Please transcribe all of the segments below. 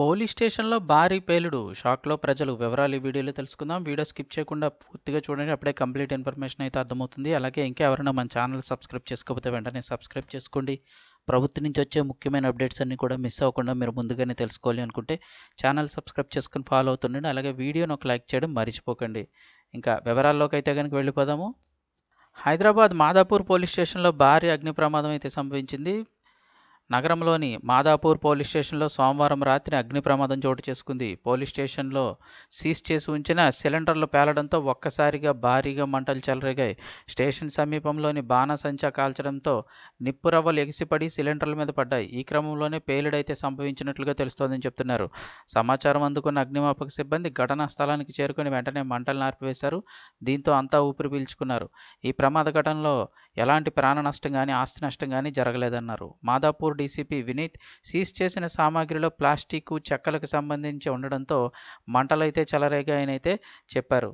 Police స్టేషన్‌లో భారీ పేలుడు. షాక్‌లో ప్రజలు. వివరాలు ఈ వీడియోలో తెలుసుకుందాం. వీడియో స్కిప్ చేయకుండా పూర్తిగా చూడండి. అప్పుడే కంప్లీట్ ఇన్ఫర్మేషన్ అయితే అర్థమవుతుంది. అలాగే ఇంకా ఎవరైనా మన ఛానల్ సబ్స్క్రైబ్ చేసుకోకపోతే వెంటనే సబ్స్క్రైబ్ చేసుకోండి. ప్రభుత్వం నుంచి వచ్చే ముఖ్యమైన అప్డేట్స్ అన్నీ కూడా మిస్ అవ్వకుండా మీరు ముందుగానే తెలుసుకోవాలి అనుకుంటే ఛానల్ సబ్స్క్రైబ్ చేసుకుని ఫాలో అవుతుండండి. అలాగే వీడియోని ఒక లైక్ చేయడం మర్చిపోకండి. ఇంకా వివరాల్లోకి అయితే గనుక వెళ్ళిపోదాము. హైదరాబాద్ మాదాపూర్ పోలీస్ స్టేషన్‌లో భారీ అగ్ని ప్రమాదం అయితే సంభవించింది. నగరంలోని మాదాపూర్ పోలీస్ స్టేషన్‌లో సోమవారం రాత్రి అగ్ని ప్రమాదం చోటు చేసుకుంది. పోలీస్ స్టేషన్‌లో సీజ్ చేసి ఉంచిన సిలిండర్లు పేలడంతో ఒక్కసారిగా భారీగా మంటలు చెలరేగాయి. స్టేషన్ సమీపంలోని బాణసంచా కాల్చడంతో నిప్పురవ్వలు ఎగిసిపడి సిలిండర్ల మీద పడ్డాయి. ఈ క్రమంలోనే పేలుడైతే సంభవించినట్లుగా తెలుస్తోందని చెప్తున్నారు. సమాచారం అందుకున్న అగ్నిమాపక సిబ్బంది ఘటనా స్థలానికి చేరుకొని వెంటనే మంటలు నార్పివేశారు దీంతో అంతా ఊపిరి పీల్చుకున్నారు. ఈ ప్రమాద ఘటనలో ఎలాంటి ప్రాణ నష్టం కానీ ఆస్తి నష్టం కానీ జరగలేదన్నారు. మాదాపూర్ డీసీపీ వినీత్ సీజ్ చేసిన సామాగ్రిలో ప్లాస్టిక్ చెక్కలకు సంబంధించి ఉండడంతో మంటలైతే చెలరేగాయనైతే చెప్పారు.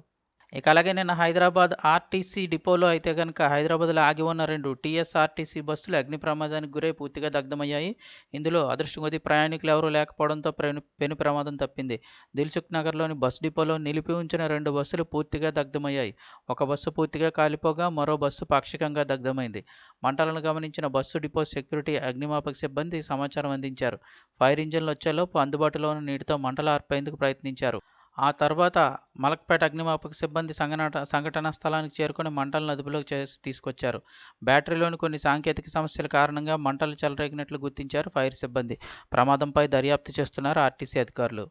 ఇక అలాగే నిన్న హైదరాబాద్ ఆర్టీసీ డిపోలో అయితే కనుక హైదరాబాద్‌లో ఆగి ఉన్న రెండు టీఎస్ఆర్టీసీ బస్సులు అగ్ని ప్రమాదానికి గురై పూర్తిగా దగ్ధమయ్యాయి. ఇందులో అదృష్టం కొద్దీ ప్రయాణికులు ఎవరూ లేకపోవడంతో పెను పెను ప్రమాదం తప్పింది. దిల్సుఖ్ నగర్‌లోని బస్ డిపోలో నిలిపి ఉంచిన రెండు బస్సులు పూర్తిగా దగ్ధమయ్యాయి. ఒక బస్సు పూర్తిగా కాలిపోగా మరో బస్సు పాక్షికంగా దగ్ధమైంది. మంటలను గమనించిన బస్సు డిపో సెక్యూరిటీ, అగ్నిమాపక సిబ్బంది సమాచారం అందించారు. ఫైర్ ఇంజిన్లు వచ్చేలోపు అందుబాటులో ఉన్న నీటితో మంటలు ఆర్పేందుకు ప్రయత్నించారు. ఆ తర్వాత మలక్పేట అగ్నిమాపక సిబ్బంది సంఘనట సంఘటనా స్థలానికి చేరుకొని మంటలను అదుపులోకి చేసి తీసుకొచ్చారు. బ్యాటరీలోని కొన్ని సాంకేతిక సమస్యల కారణంగా మంటలు చెలరేగినట్లు గుర్తించారు ఫైర్ సిబ్బంది. ప్రమాదంపై దర్యాప్తు చేస్తున్నారు ఆర్టీసీ అధికారులు.